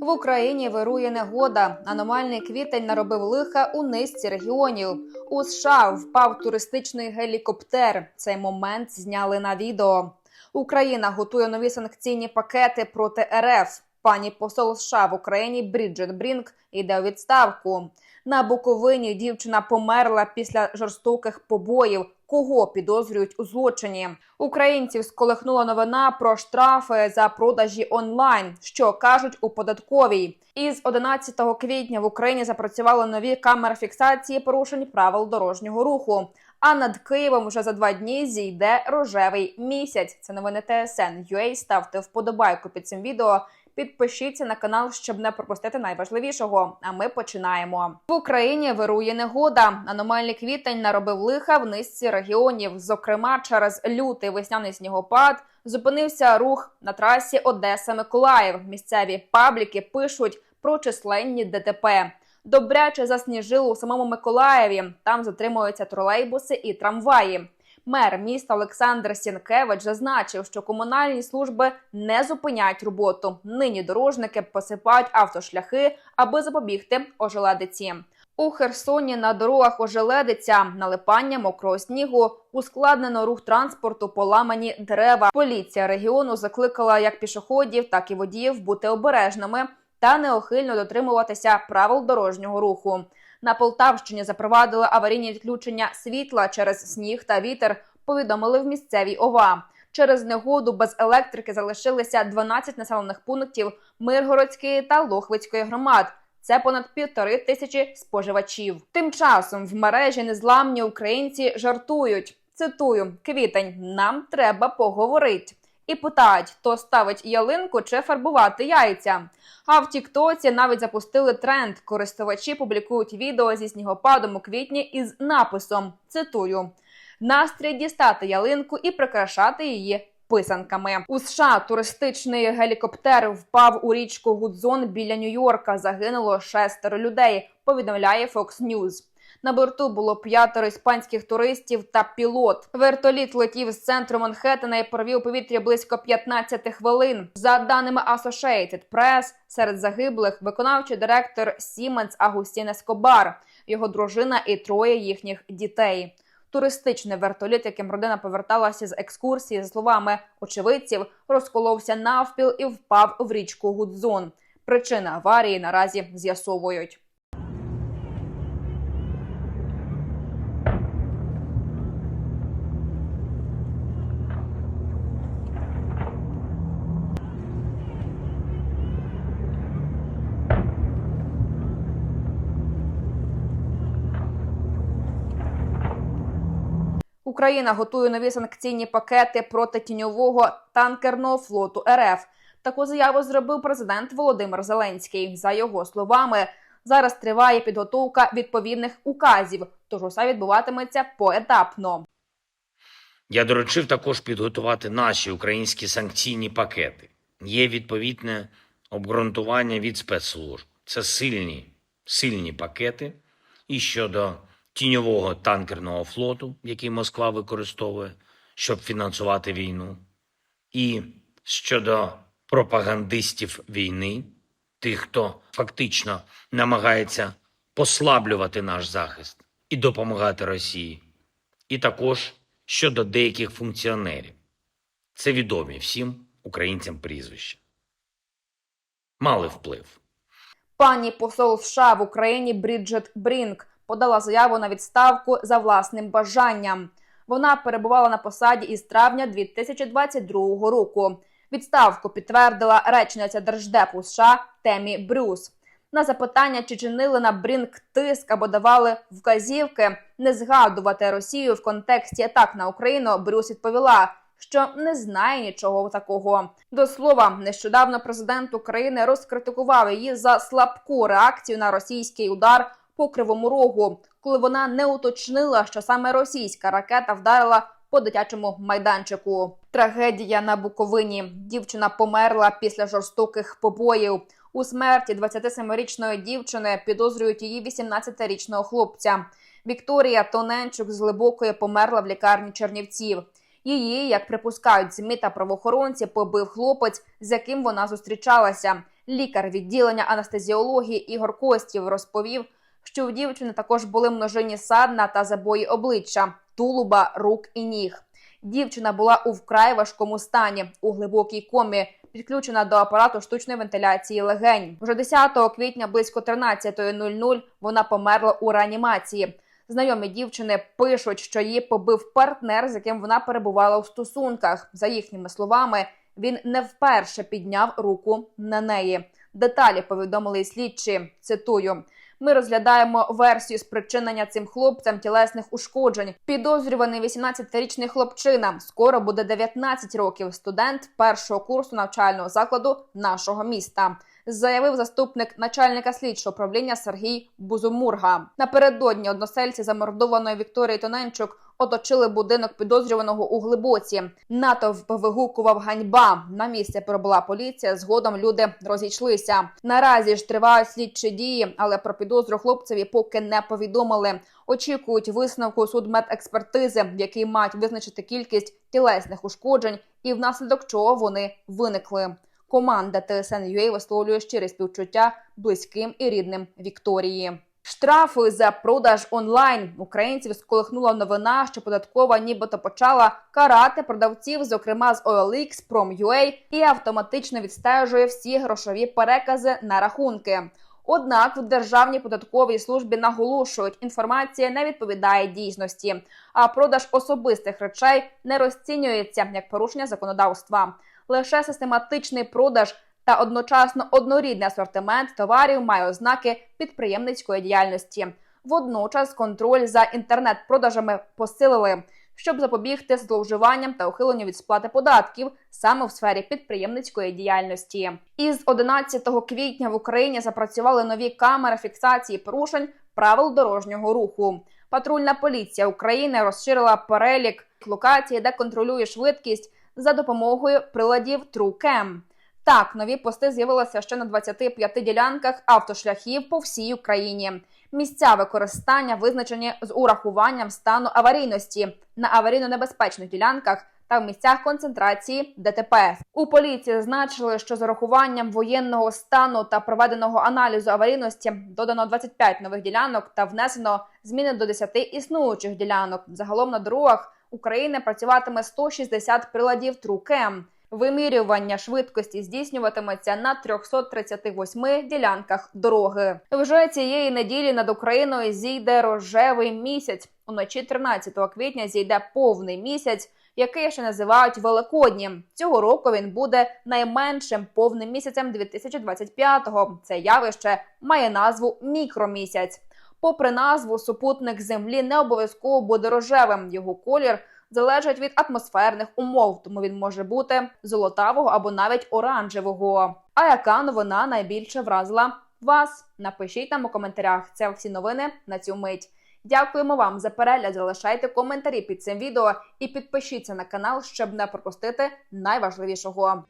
В Україні вирує негода. Аномальний квітень наробив лиха у низці регіонів. У США впав туристичний гелікоптер. Цей момент зняли на відео. Україна готує нові санкційні пакети проти РФ. Пані посол США в Україні Бріджит Брінк йде у відставку. На Буковині дівчина померла після жорстоких побоїв. Кого підозрюють у злочині? Українців сколихнула новина про штрафи за продажі онлайн, що кажуть у податковій. Із 11 квітня в Україні запрацювали нові камери фіксації порушень правил дорожнього руху. А над Києвом вже за два дні зійде рожевий місяць. Це новини ТСН. UA. Ставте вподобайку під цим відео. Підпишіться на канал, щоб не пропустити найважливішого. А ми починаємо. В Україні вирує негода. Аномальний квітень наробив лиха в низці регіонів. Зокрема, через лютий весняний снігопад зупинився рух на трасі Одеса-Миколаїв. Місцеві пабліки пишуть про численні ДТП. Добряче засніжило у самому Миколаєві. Там затримуються тролейбуси і трамваї. Мер міста Олександр Сінкевич зазначив, що комунальні служби не зупинять роботу. Нині дорожники посипають автошляхи, аби запобігти ожеледиці. У Херсоні на дорогах ожеледиця, налипання мокрого снігу, ускладнено рух транспорту, поламані дерева. Поліція регіону закликала як пішоходів, так і водіїв бути обережними та неохильно дотримуватися правил дорожнього руху. На Полтавщині запровадили аварійні відключення світла через сніг та вітер. Повідомили в місцевій ОВА. Через негоду без електрики залишилися 12 населених пунктів Миргородської та Лохвицької громад. Це понад півтори тисячі споживачів. Тим часом в мережі незламні українці жартують. Цитую: квітень, нам треба поговорити. І питають, то ставить ялинку чи фарбувати яйця. А в Тіктоці навіть запустили тренд. Користувачі публікують відео зі снігопадом у квітні із написом: цитую: настрій дістати ялинку і прикрашати її. Писанками у США туристичний гелікоптер впав у річку Гудзон біля Нью-Йорка. Загинуло шестеро людей. Повідомляє Fox News. На борту було п'ятеро іспанських туристів та пілот. Вертоліт летів з центру Манхеттена і провів у повітрі близько 15 хвилин. За даними Associated Press, серед загиблих виконавчий директор Siemens Агустін Ескобар, його дружина і троє їхніх дітей. Туристичний вертоліт, яким родина поверталася з екскурсії, за словами очевидців, розколовся навпіл і впав в річку Гудзон. Причини аварії наразі з'ясовують. Україна готує нові санкційні пакети проти тіньового танкерного флоту РФ. Таку заяву зробив президент Володимир Зеленський. За його словами, зараз триває підготовка відповідних указів, тож усе відбуватиметься поетапно. Я доручив також підготувати наші українські санкційні пакети. Є відповідне обґрунтування від спецслужб. Це сильні, сильні пакети. І щодо тіньового танкерного флоту, який Москва використовує, щоб фінансувати війну, і щодо пропагандистів війни, тих, хто фактично намагається послаблювати наш захист і допомагати Росії, і також щодо деяких функціонерів. Це відомі всім українцям прізвища. Мали вплив. Пані посол США в Україні Бріджит Брінк подала заяву на відставку за власним бажанням. Вона перебувала на посаді із травня 2022 року. Відставку підтвердила речниця держдепу США Темі Брюс. На запитання, чи чинили на Брінк тиск або давали вказівки не згадувати Росію в контексті атак на Україну, Брюс відповіла, що не знає нічого такого. До слова, нещодавно президент України розкритикував її за слабку реакцію на російський удар по кривому рогу, коли вона не уточнила, що саме російська ракета вдарила по дитячому майданчику. Трагедія на Буковині. Дівчина померла після жорстоких побоїв. У смерті 27-річної дівчини підозрюють її 18-річного хлопця. Вікторія Тоненчук з глибокої померла в лікарні Чернівців. Її, як припускають змі та правоохоронці, побив хлопець, з яким вона зустрічалася. Лікар відділення анестезіології Ігор Костів розповів, що у дівчини також були множинні садна та забої обличчя, тулуба, рук і ніг. Дівчина була у вкрай важкому стані, у глибокій комі, підключена до апарату штучної вентиляції легень. Вже 10 квітня близько 13.00 вона померла у реанімації. Знайомі дівчини пишуть, що її побив партнер, з яким вона перебувала у стосунках. За їхніми словами, він не вперше підняв руку на неї. Деталі повідомили слідчі. Цитую. Ми розглядаємо версію спричинення цим хлопцям тілесних ушкоджень. Підозрюваний 18-річний хлопчина. Скоро буде 19 років. Студент першого курсу навчального закладу нашого міста. Заявив заступник начальника слідчого управління Сергій Бузумурга. Напередодні односельці замордованої Вікторії Тоненчук оточили будинок підозрюваного у глибоці. Натовп вигукував ганьба. На місце прибула поліція. Згодом люди розійшлися. Наразі ж тривають слідчі дії, але про підозру хлопцеві поки не повідомили. Очікують висновку судмедекспертизи, в якій мають визначити кількість тілесних ушкоджень і внаслідок чого вони виникли. Команда ТСН.UA висловлює щире співчуття близьким і рідним Вікторії. Штрафи за продаж онлайн українців сколихнула новина, що податкова нібито почала карати продавців, зокрема з OLX, Prom.ua, і автоматично відстежує всі грошові перекази на рахунки. Однак в державній податковій службі наголошують, інформація не відповідає дійсності, а продаж особистих речей не розцінюється як порушення законодавства. Лише систематичний продаж та одночасно однорідний асортимент товарів має ознаки підприємницької діяльності. Водночас контроль за інтернет-продажами посилили, щоб запобігти зловживанням та ухиленню від сплати податків саме в сфері підприємницької діяльності. Із 11 квітня в Україні запрацювали нові камери фіксації порушень правил дорожнього руху. Патрульна поліція України розширила перелік локацій, де контролює швидкість за допомогою приладів TrueCam. Так, нові пости з'явилися ще на 25 ділянках автошляхів по всій Україні. Місця використання визначені з урахуванням стану аварійності на аварійно-небезпечних ділянках та в місцях концентрації ДТП. У поліції зазначили, що з урахуванням воєнного стану та проведеного аналізу аварійності додано 25 нових ділянок та внесено зміни до 10 існуючих ділянок. Загалом на дорогах України працюватиме 160 приладів TrueCam. Вимірювання швидкості здійснюватиметься на 338 ділянках дороги. Вже цієї неділі над Україною зійде рожевий місяць. Уночі 13 квітня зійде повний місяць, який ще називають Великоднім. Цього року він буде найменшим повним місяцем 2025-го. Це явище має назву мікромісяць. Попри назву, супутник Землі не обов'язково буде рожевим. Його колір залежить від атмосферних умов, тому він може бути золотавого або навіть оранжевого. А яка новина найбільше вразила вас? Напишіть нам у коментарях. Це всі новини на цю мить. Дякуємо вам за перегляд. Залишайте коментарі під цим відео і підпишіться на канал, щоб не пропустити найважливішого.